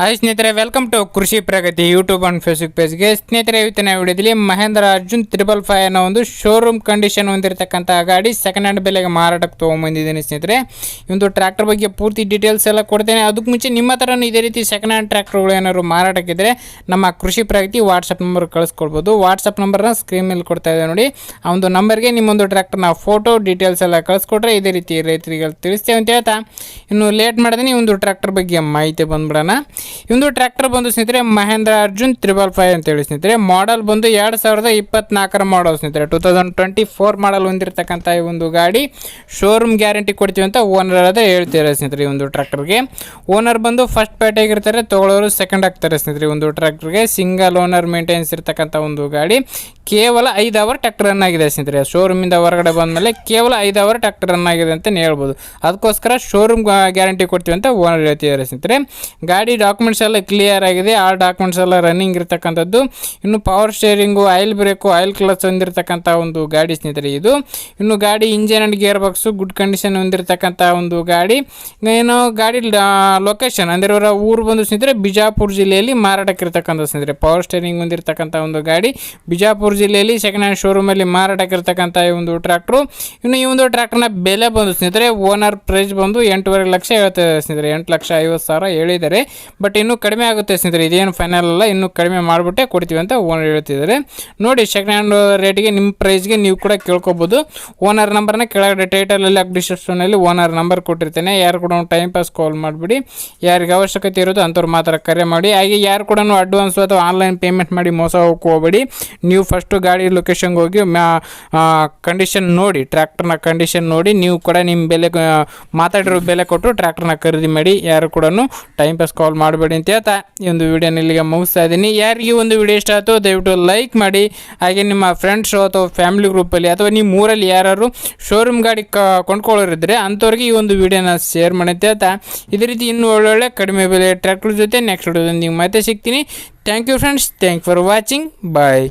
Hi ಸ್ನೇಹಿತರೆ welcome to Krishi Pragati YouTube and Facebook ಪೇಜ್ಗೆ ಸ್ನೇಹಿತರೆ, ಇವತ್ತಿನ ವಿಡಿಯೋದಲ್ಲಿ ಮಹೇಂದ್ರ ಅರ್ಜುನ್ ತ್ರಿಬಲ್ ಫೈವ್ ಅನ್ನೋ ಒಂದು ಶೋರೂಮ್ ಕಂಡೀಷನ್ ಹೊಂದಿರತಕ್ಕಂಥ ಗಾಡಿ ಸೆಕೆಂಡ್ ಹ್ಯಾಂಡ್ ಬೆಲೆಗೆ ಮಾರಾಟಕ್ಕೆ ತೊಗೊಂಬಂದಿದ್ದೀನಿ ಸ್ನೇಹಿತರೆ. ಒಂದು ಟ್ರ್ಯಾಕ್ಟರ್ ಬಗ್ಗೆ ಪೂರ್ತಿ ಡೀಟೇಲ್ಸ್ ಎಲ್ಲ ಕೊಡ್ತೇನೆ. ಅದಕ್ಕೆ ಮುಂಚೆ ನಿಮ್ಮ ಹತ್ರನೂ ಇದೇ ರೀತಿ ಸೆಕೆಂಡ್ ಹ್ಯಾಂಡ್ ಟ್ರ್ಯಾಕ್ಟರ್ಗಳು ಏನಾದ್ರು ಮಾರಾಟಕ್ಕಿದ್ರೆ ನಮ್ಮ ಕೃಷಿ ಪ್ರಗತಿ ವಾಟ್ಸಪ್ ನಂಬರ್ ಕಳಿಸ್ಕೊಡ್ಬೋದು ವಾಟ್ಸಪ್ ನಂಬರ್ನ ಸ್ಕ್ರೀನ್ ಮೇಲೆ ಕೊಡ್ತಾ ಇದೆ ನೋಡಿ. ಆ ಒಂದು ನಂಬರ್ಗೆ ನಿಮ್ಮೊಂದು ಟ್ರ್ಯಾಕ್ಟರ್ನ ಫೋಟೋ ಡೀಟೇಲ್ಸ್ ಎಲ್ಲ ಕಳಿಸ್ಕೊಟ್ರೆ ಇದೇ ರೀತಿ ರೈತರಿಗೆ ತಿಳಿಸ್ತೇವೆ ಅಂತ ಹೇಳ್ತಾ. ಇನ್ನು ಲೇಟ್ ಮಾಡಿದ್ರೆ ಈ ಒಂದು ಟ್ರ್ಯಾಕ್ಟರ್ ಬಗ್ಗೆ ಮಾಹಿತಿ ಬಂದ್ಬಿಡೋಣ. ಒಂದು ಟ್ರ್ಯಾಕ್ಟರ್ ಬಂದು ಸ್ನೇಹಿತರೆ, ಮಹೇಂದ್ರ ಅರ್ಜುನ್ ತ್ರಿಬಲ್ ಫೈವ್ ಅಂತೇಳಿ ಸ್ನೇಹಿತರೆ ಮಾಡಲ್ ಬಂದು ಎರಡು ಸಾವಿರದ ಇಪ್ಪತ್ನಾಲ್ಕರ ಮಾಡಲ್ ಸ್ನೇಹಿತರೆ. Two thousand twenty four model ಹೊಂದಿರತಕ್ಕಂಥ ಈ ಒಂದು ಗಾಡಿ. ಶೋರೂಮ್ ಗ್ಯಾರಂಟಿ ಕೊಡ್ತೀವಿ ಅಂತ ಓನರ್ ಅದೇ ಹೇಳ್ತಿದ್ದಾರೆ ಸ್ನೇಹಿತರೆ ಈ ಒಂದು ಟ್ರ್ಯಾಕ್ಟರ್ಗೆ ಓನರ್ ಬಂದು ಫಸ್ಟ್ ಪೇಟೆಗಿರ್ತಾರೆ ತಗೊಳ್ಳೋರು ಸೆಕೆಂಡ್ ಆಗ್ತಾರೆ ಸ್ನೇಹಿತರೆ ಒಂದು ಟ್ರ್ಯಾಕ್ಟರ್ಗೆ ಸಿಂಗಲ್ ಓನರ್ ಮೇಂಟೆನೆನ್ಸ್ ಇರ್ತಕ್ಕಂಥ ಒಂದು ಗಾಡಿ. ಕೇವಲ ಐದು ಅವರ್ ಟ್ರ್ಯಾಕ್ಟರ್ ರನ್ ಆಗಿದೆ ಸ್ನೇಹಿತರೆ. ಶೋರೂಮಿಂದ ಹೊರಗಡೆ ಬಂದಮೇಲೆ ಕೇವಲ ಐದು ಅವರ್ ಟ್ರ್ಯಾಕ್ಟರ್ ರನ್ ಆಗಿದೆ ಅಂತ ಹೇಳ್ಬೋದು. ಅದಕ್ಕೋಸ್ಕರ ಶೋರೂಮ್ ಗ್ಯಾರಂಟಿ ಕೊಡ್ತೀವಿ ಅಂತ ಓನರ್ ಹೇಳ್ತಿದ್ದಾರೆ ಸ್ನೇಹಿತರೆ. ಗಾಡಿ ಡಾಕ್ಯುಮೆಂಟ್ಸ್ ಎಲ್ಲ ಕ್ಲಿಯರ್ ಆಗಿದೆ. ಆ ಡಾಕ್ಯುಮೆಂಟ್ಸ್ ಎಲ್ಲ ರನ್ನಿಂಗ್ ಇರ್ತಕ್ಕಂಥದ್ದು. ಇನ್ನು power steering oil brake oil clutch ಹೊಂದಿರತಕ್ಕಂಥ ಒಂದು ಗಾಡಿ ಸ್ನೇಹಿತರೆ ಇದು. ಇನ್ನು ಗಾಡಿ engine and gear box good condition ಹೊಂದಿರತಕ್ಕಂಥ ಒಂದು ಗಾಡಿ. ಏನು ಗಾಡಿ ಲೊಕೇಶನ್ ಅಂದರೆ ಅವರ ಊರು ಬಂದು ಸ್ನೇಹಿತರೆ ಬಿಜಾಪುರ ಜಿಲ್ಲೆಯಲ್ಲಿ ಮಾರಾಟಕ್ಕೆ ಇರ್ತಕ್ಕಂಥ ಸ್ನೇಹಿತರೆ ಪವರ್ ಸ್ಟೇರಿಂಗ್ ಹೊಂದಿರತಕ್ಕಂಥ ಒಂದು ಗಾಡಿ. ಬಿಜಾಪುರ ಜಿಲ್ಲೆಯಲ್ಲಿ ಸೆಕೆಂಡ್ ಹ್ಯಾಂಡ್ ಶೋರೂಮಲ್ಲಿ ಮಾರಾಟಕ್ಕೆ ಇರ್ತಕ್ಕಂಥ ಈ ಒಂದು ಟ್ರ್ಯಾಕ್ಟ್ರು ಇನ್ನು ಈ ಒಂದು ಟ್ರ್ಯಾಕ್ಟರ್ನ ಬೆಲೆ ಬಂದು ಸ್ನೇಹಿತರೆ ಓನರ್ ಪ್ರೈಸ್ ಬಂದು ಎಂಟೂವರೆ ಲಕ್ಷ ಹೇಳ್ತಾರೆ ಸ್ನೇಹಿತರೆ ಎಂಟು ಲಕ್ಷ ಐವತ್ತು ಸಾವಿರ ಹೇಳಿದ್ದಾರೆ. ಬಟ್ ಇನ್ನೂ ಕಡಿಮೆ ಆಗುತ್ತೆ ಸ್ನೇಹಿತರೆ. ಇದೇನು ಫೈನಲ್ ಅಲ್ಲ, ಇನ್ನೂ ಕಡಿಮೆ ಮಾಡಿಬಿಟ್ಟೆ ಕೊಡ್ತೀವಿ ಅಂತ ಓನರ್ ಹೇಳ್ತಿದ್ದಾರೆ. ನೋಡಿ ಸೆಕೆಂಡ್ ಹ್ಯಾಂಡ್ ರೇಟಿಗೆ ನಿಮ್ಮ ಪ್ರೈಸ್ಗೆ ನೀವು ಕೂಡ ಕೇಳ್ಕೊಬೋದು. ಓನರ್ ನಂಬರ್ನ ಕೆಳಗಡೆ ಟೈಟಲಲ್ಲಿ ಡಿಸ್ಕ್ರಿಪ್ಷನಲ್ಲಿ ಓನರ್ ನಂಬರ್ ಕೊಟ್ಟಿರ್ತೇನೆ. ಯಾರು ಕೂಡ ಟೈಮ್ ಪಾಸ್ ಕಾಲ್ ಮಾಡಿಬಿಡಿ. ಯಾರಿಗೆ ಅವಶ್ಯಕತೆ ಇರೋದು ಅಂಥವ್ರು ಮಾತ್ರ ಕರೆ ಮಾಡಿ. ಹಾಗೆ ಯಾರು ಕೂಡ ಅಡ್ವಾನ್ಸ್ ಅಥವಾ ಆನ್ಲೈನ್ ಪೇಮೆಂಟ್ ಮಾಡಿ ಮೋಸ ಹೋಗಕ್ಕೆ ಹೋಗಬೇಡಿ. ನೀವು ಫಸ್ಟು ಗಾಡಿ ಲೊಕೇಶನ್ಗೆ ಹೋಗಿ ಕಂಡೀಷನ್ ನೋಡಿ ಟ್ರ್ಯಾಕ್ಟರ್ನ ಕಂಡೀಷನ್ ನೋಡಿ. ನೀವು ಕೂಡ ನಿಮ್ಮ ಬೆಲೆ, ಮಾತಾಡಿರೋ ಬೆಲೆ ಕೊಟ್ಟು ಟ್ರ್ಯಾಕ್ಟರ್ನ ಖರೀದಿ ಮಾಡಿ. ಯಾರು ಕೂಡ ಟೈಮ್ ಪಾಸ್ ಕಾಲ್ ಮಾಡಬೇಡಿ ಅಂತ ಹೇಳ್ತಾ ಈ ಒಂದು ವಿಡಿಯೋನ ಇಲ್ಲಿಗೆ ಮುಗಿಸ್ತಾ ಇದ್ದೀನಿ. ಯಾರಿಗೆ ಒಂದು ವಿಡಿಯೋ ಇಷ್ಟ ಆಯಿತು ದಯವಿಟ್ಟು ಲೈಕ್ ಮಾಡಿ. ಹಾಗೆ ನಿಮ್ಮ ಫ್ರೆಂಡ್ಸು ಅಥವಾ ಫ್ಯಾಮಿಲಿ ಗ್ರೂಪಲ್ಲಿ ಅಥವಾ ನಿಮ್ಮ ಊರಲ್ಲಿ ಯಾರು ಶೋರೂಮ್ ಗಾಡಿ ಕ ಕೊಂಡ್ಕೊಳ್ಳೋರಿದ್ದರೆ ಅಂಥವ್ರಿಗೆ ಈ ಒಂದು ವಿಡಿಯೋನ ಶೇರ್ ಮಾಡಿ ಅಂತ ಹೇಳ್ತಾ. ಇದೇ ರೀತಿ ಇನ್ನೂ ಒಳ್ಳೊಳ್ಳೆ ಕಡಿಮೆ ಬೆಲೆ ಟ್ರ್ಯಾಕ್ಟರ್ ಜೊತೆ ನೆಕ್ಸ್ಟ್ ವಿಡಿಯೋದಲ್ಲಿ ನಿಮ್ಗೆ ಮತ್ತೆ ಸಿಗ್ತೀನಿ. Thank you friends thank for watching bye